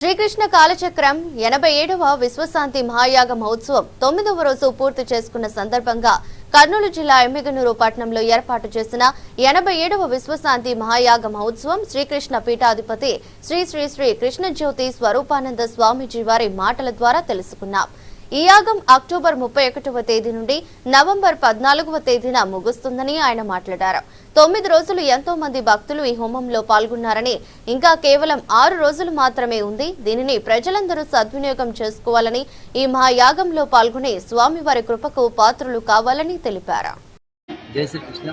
శ్రీకృష్ణ కాలచక్రం ఎనభై ఏడవ విశ్వశాంతి మహాయాగ మహోత్సవం తొమ్మిదవ రోజు పూర్తి చేసుకున్న సందర్భంగా కర్నూలు జిల్లా ఎమ్మిగనూరు పట్టణంలో ఏర్పాటు చేసిన ఎనభై ఏడవ విశ్వశాంతి మహాయాగ మహోత్సవం శ్రీకృష్ణ పీఠాధిపతి శ్రీ శ్రీ శ్రీ కృష్ణజ్యోతి స్వరూపానంద స్వామీజీ వారి మాటల ద్వారా తెలుసుకున్నాం. ఈ యాగం అక్టోబర్ ముప్పై ఒకటవ తేదీ నుండి నవంబర్ పద్నాలుగవ తేదీన ముగుస్తుందని ఆయన మాట్లాడారు. తొమ్మిది రోజులు ఎంతో మంది భక్తులు ఈ హోమంలో పాల్గొన్నారని ఇంకా కేవలం ఆరు రోజులు మాత్రమే ఉంది. దీనిని ప్రజలందరూ సద్వినియోగం చేసుకోవాలని ఈ మహాయాగంలో పాల్గొని స్వామివారి కృపకు పాత్రులు కావాలని తెలిపారు. జై శ్రీకృష్ణ.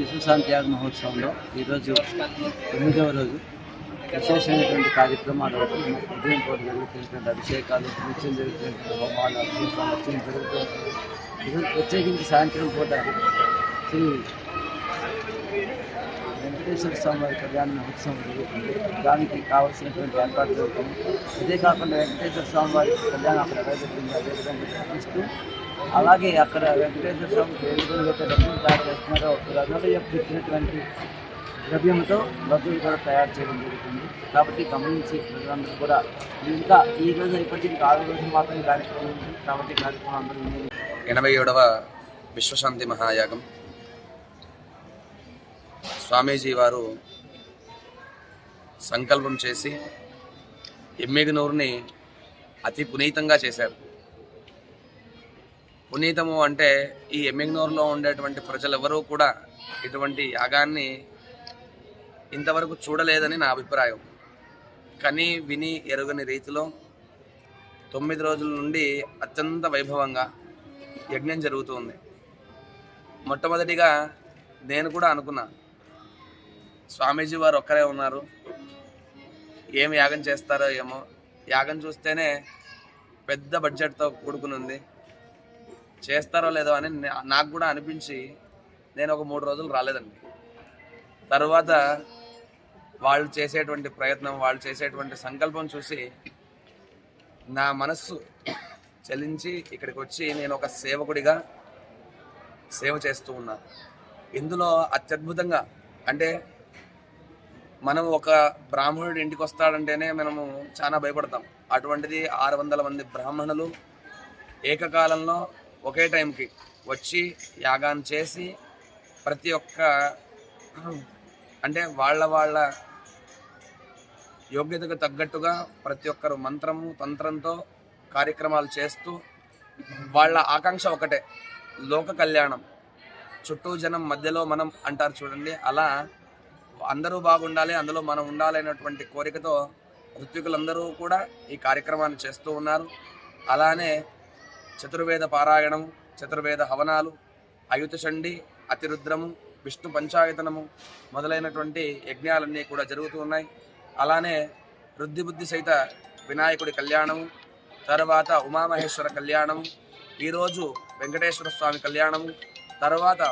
విశ్వశాంతి యాగ మహోత్సవంలో ఈరోజు తొమ్మిదవ రోజు. విశేషమైనటువంటి కార్యక్రమాలు ఉదయం పూట జరుగుతున్నటువంటి అభిషేకాలు నిత్యం జరుగుతున్నటువంటి హోమాలు అభిషేకాలు నిత్యం జరుగుతూ ప్రత్యేకించి సాయంత్రం పూట శ్రీ వెంకటేశ్వర స్వామి వారి కళ్యాణ మహోత్సవం జరుగుతుంది దానికి కావలసినటువంటి ఏర్పాటు జరుగుతుంది ఇదే కాకుండా వెంకటేశ్వర స్వామి వారి కళ్యాణం అక్కడ ఎలా జరిగింది అదేవిధంగా చూపిస్తూ అలాగే అక్కడ వెంకటేశ్వర స్వామికి ఏ విధంగా అయితే లడ్డూలు తయారు చేస్తున్నారో రథుల యొక్క ఇచ్చినటువంటి ద్రవ్యంతో లడ్డూలు కూడా తయారు చేయడం జరుగుతుంది. కాబట్టి గమనించి ప్రజలందరూ కూడా ఇంకా ఈ రోజు ఇప్పటికీ ఆరు రోజులు మాత్రమే కార్యక్రమం ఉంది. కాబట్టి కార్యక్రమం అందరూ ఎనభై ఏడవ విశ్వశాంతి మహాయాగం. స్వామీజీ వారు సంకల్పం చేసి ఎమ్మిగనూరుని అతి పునీతంగా చేశారు. పునీతము అంటే ఈ ఎమ్మిగనూరులో ఉండేటువంటి ప్రజలెవరూ కూడా ఇటువంటి యాగాన్ని ఇంతవరకు చూడలేదని నా అభిప్రాయం. కని విని ఎరుగని రీతిలో తొమ్మిది రోజుల నుండి అత్యంత వైభవంగా యజ్ఞం జరుగుతుంది. మొట్టమొదటిగా నేను కూడా అనుకున్నా స్వామీజీ వారు ఒక్కరే ఉన్నారు ఏం యాగం చేస్తారో ఏమో. యాగం చూస్తేనే పెద్ద బడ్జెట్తో కూడుకుని ఉంది చేస్తారో లేదో అని నా- నాకు కూడా అనిపించి నేను ఒక మూడు రోజులు రాలేదండి. తర్వాత వాళ్ళు చేసేటువంటి ప్రయత్నం వాళ్ళు చేసేటువంటి సంకల్పం చూసి నా మనస్సు చలించి ఇక్కడికి వచ్చి నేను ఒక సేవకుడిగా సేవ చేస్తూ ఉన్నా. ఇందులో అత్యద్భుతంగా అంటే మనం ఒక బ్రాహ్మణుడు ఇంటికి వస్తాడంటేనే మనము చాలా భయపడతాం. అటువంటిది ఆరు వందల మంది బ్రాహ్మణులు ఏకకాలంలో ఒకే టైంకి వచ్చి యాగాన్ని చేసి ప్రతి ఒక్క అంటే వాళ్ళ వాళ్ళ యోగ్యతకు తగ్గట్టుగా ప్రతి ఒక్కరు మంత్రము తంత్రంతో కార్యక్రమాలు చేస్తూ వాళ్ళ ఆకాంక్ష ఒకటే లోక కళ్యాణం. చుట్టూ జనం మధ్యలో మనం అంటారు చూడండి అలా అందరూ బాగుండాలి అందులో మనం ఉండాలి అనేటువంటి కోరికతో ఋత్వికులందరూ కూడా ఈ కార్యక్రమాన్ని చేస్తూ ఉన్నారు. అలానే చతుర్వేద పారాయణం చతుర్వేద హవనాలు అయుత చండి అతిరుద్రము విష్ణు పంచాయతనము మొదలైనటువంటి యజ్ఞాలన్నీ కూడా జరుగుతూ ఉన్నాయి. అలానే వృద్ధి బుద్ధి సహిత వినాయకుడి కళ్యాణం తర్వాత ఉమామహేశ్వర కళ్యాణం ఈరోజు వెంకటేశ్వర స్వామి కళ్యాణం తర్వాత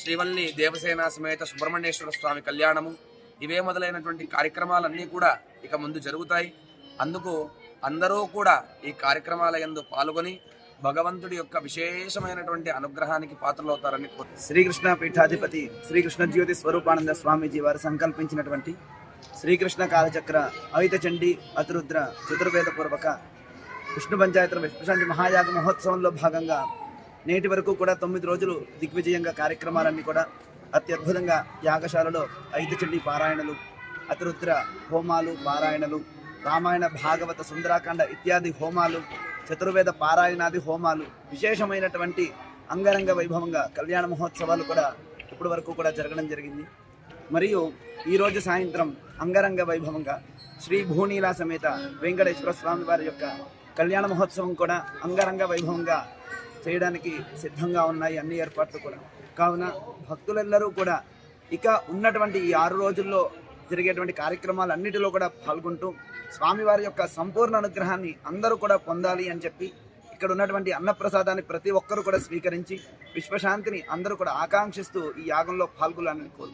శ్రీవల్లి దేవసేన సమేత సుబ్రహ్మణ్యేశ్వర స్వామి కళ్యాణము. ఇవే మొదలైనటువంటి కార్యక్రమాలన్నీ కూడా ఇక ముందు జరుగుతాయి. అందుకు అందరూ కూడా ఈ కార్యక్రమాల ఎందు పాల్గొని భగవంతుడి యొక్క విశేషమైనటువంటి అనుగ్రహానికి పాత్రలవుతారని కోరు శ్రీకృష్ణ పీఠాధిపతి శ్రీకృష్ణ జ్యోతి స్వరూపానంద స్వామీజీ వారు సంకల్పించినటువంటి శ్రీకృష్ణ కాలచక్ర అవిత చండి అతిరుద్ర చతుర్వేద పూర్వక విష్ణు పంచాయతీల విష్ణుశాంతి మహాయాగ మహోత్సవంలో భాగంగా నేటి వరకు కూడా తొమ్మిది రోజులు దిగ్విజయంగా కార్యక్రమాలన్నీ కూడా అత్యద్భుతంగా యాగశాలలో ఐదు చండి పారాయణలు అతిరుద్ర హోమాలు పారాయణలు రామాయణ భాగవత సుందరాకాండ ఇత్యాది హోమాలు చతుర్వేద పారాయణాది హోమాలు విశేషమైనటువంటి అంగరంగ వైభవంగా కళ్యాణ మహోత్సవాలు కూడా ఇప్పటి వరకు కూడా జరగడం జరిగింది. మరియు ఈరోజు సాయంత్రం అంగరంగ వైభవంగా శ్రీ భూనీలా సమేత వెంకటేశ్వర స్వామి వారి యొక్క కళ్యాణ మహోత్సవం కూడా అంగరంగ వైభవంగా చేయడానికి సిద్ధంగా ఉన్నాయి అన్ని ఏర్పాట్లు కూడా. కావున భక్తులెల్లరూ కూడా ఇక ఉన్నటువంటి ఈ ఆరు రోజుల్లో జరిగేటువంటి కార్యక్రమాలన్నిటిలో కూడా పాల్గొంటూ స్వామివారి యొక్క సంపూర్ణ అనుగ్రహాన్ని అందరూ కూడా పొందాలి అని చెప్పి ఇక్కడ ఉన్నటువంటి అన్నప్రసాదాన్ని ప్రతి ఒక్కరూ కూడా స్వీకరించి విశ్వశాంతిని అందరూ కూడా ఆకాంక్షిస్తూ ఈ యాగంలో పాల్గొనాలని కోరు